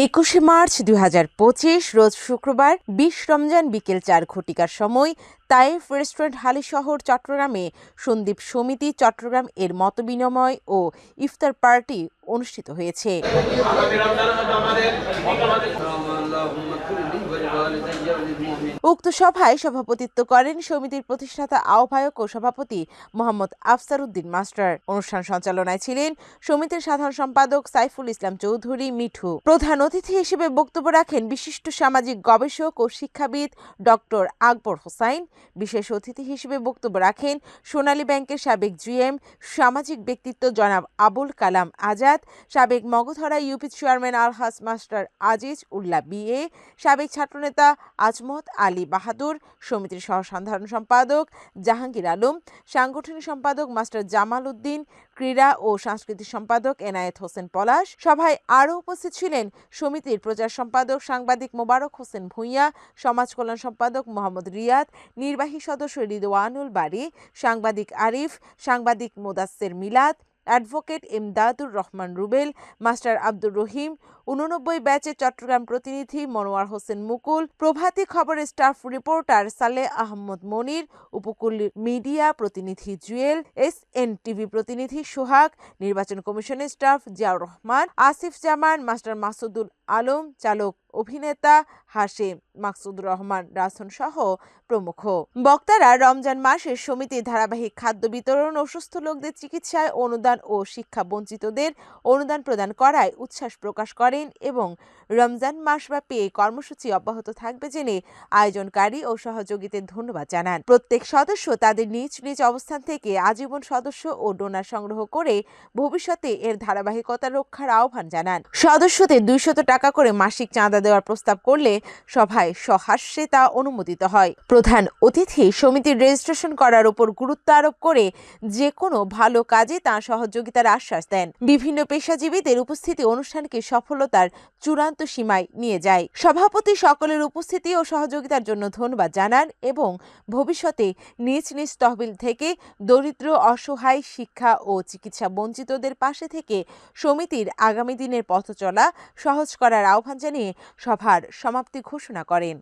একুশে মার্চ দু হাজার পঁচিশ রোজ শুক্রবার বিশ রমজান বিকেল চার ঘটিকার সময় তাইফ রেস্টুরেন্ট হালিশহর চট্টগ্রামে সন্দীপ সমিতি চট্টগ্রাম এর মতবিনিময় ও ইফতার পার্টি অনুষ্ঠিত হয়েছে আমাদের উক্ত সভায় সভাপতিত্ব করেন সমিতির প্রতিষ্ঠাতা আহ্বায়ক ও সভাপতি মোহাম্মদ আফসার উদ্দিন মাস্টার। অনুষ্ঠান সঞ্চালনায় ছিলেন সমিতির সাধারণ সম্পাদক সাইফুল ইসলাম চৌধুরী মিঠু। প্রধান অতিথি হিসেবে বক্তব্য রাখেন বিশিষ্ট সামাজিক গবেষক ও শিক্ষাবিদ ডক্টর আকবর হোসাইন। বিশেষ অতিথি হিসেবে বক্তব্য রাখেন সোনালী ব্যাংকের সাবেক জিএম, সামাজিক ব্যক্তিত্ব জনাব আবুল কালাম আজাদ, সাবেক মগধরা UP chairman Alhas master Aziz Ullah BA সাবেক ছাত্রনেতা আজমত আল বাহাদুর, সমিতির সহ সাধারণ সম্পাদক জাহাঙ্গীর আলম, সাংগঠনিক সম্পাদক মাস্টার জামাল উদ্দিন, ক্রীড়া ও সাংস্কৃতিক সম্পাদক এনায়েত হোসেন পলাশ, সভায় আরও উপস্থিত ছিলেন সমিতির প্রচার সম্পাদক সাংবাদিক মোবারক হোসেন ভূঁইয়া, সমাজ কল্যাণ সম্পাদক মোহাম্মদ রিয়াদ, নির্বাহী সদস্য রিদওয়ানুল বাড়ি সাংবাদিক আরিফ, সাংবাদিক মোদাস্সের মিলাদ অ্যাডভোকেট এমদাদুর রহমান রুবেল, মাস্টার আব্দুর রহিম, উননব্বই ব্যাচের চট্টগ্রাম প্রতিনিধি মনোয়ার হোসেন মুকুল, প্রভাতী খবরের স্টাফ রিপোর্টার সালে আহমদ মনির, উপকূল মিডিয়া প্রতিনিধি জুয়েল এস এন টিভি প্রতিনিধি সোহাগ, নির্বাচন কমিশনের স্টাফ জিয়াউর রহমান, আসিফ জামান, মাস্টার মাসুদুল আলম, চালক অভিনেতা হাশেম, মাকসুদুর রহমান রাসন সহ প্রমুখ। বক্তারা রমজান মাসে সমিতির ধারাবাহিক খাদ্য বিতরণ অসুস্থ লোকদের চিকিৎসায় অনুদান ও শিক্ষা বঞ্চিতদের অনুদান প্রদান করায় উচ্ছ্বাস প্রকাশ করেন এবং রমজান মাসব্যাপী এই কর্মসূচি অব্যাহত থাকবে জেনে আয়োজনকারী ও সহযোগীদের ধন্যবাদ জানান। প্রত্যেক সদস্য তাদের নিজ নিজ অবস্থান থেকে আজীবন সদস্য ও ডোনার সংগ্রহ করে ভবিষ্যতে এর ধারাবাহিকতা রক্ষার আহ্বান জানান। সদস্যদের দুইশত টাকা করে মাসিক চাঁদা দেওয়ার প্রস্তাব করলে সভায় সহাস্যে তা অনুমোদিত হয়। প্রধান অতিথি সমিতির রেজিস্ট্রেশন করার উপর গুরুত্ব আরোপ করে যে কোনো ভালো কাজে তাঁর সহযোগিতার আশ্বাস দেন। বিভিন্ন পেশাজীবীদের উপস্থিতি অনুষ্ঠানকে সফলতার চূড়ান্ত সীমায় নিয়ে যায়। সভাপতি সকলের উপস্থিতি ও সহযোগিতার জন্য ধন্যবাদ জানান এবং ভবিষ্যতে নিজ নিজ তহবিল থেকে দরিদ্র, অসহায়, শিক্ষা ও চিকিৎসা বঞ্চিতদের পাশে থেকে সমিতির আগামী দিনের পথ চলা সহজ করার আহ্বান জানিয়ে সভার সমাপ্তি ঘোষণা করেন।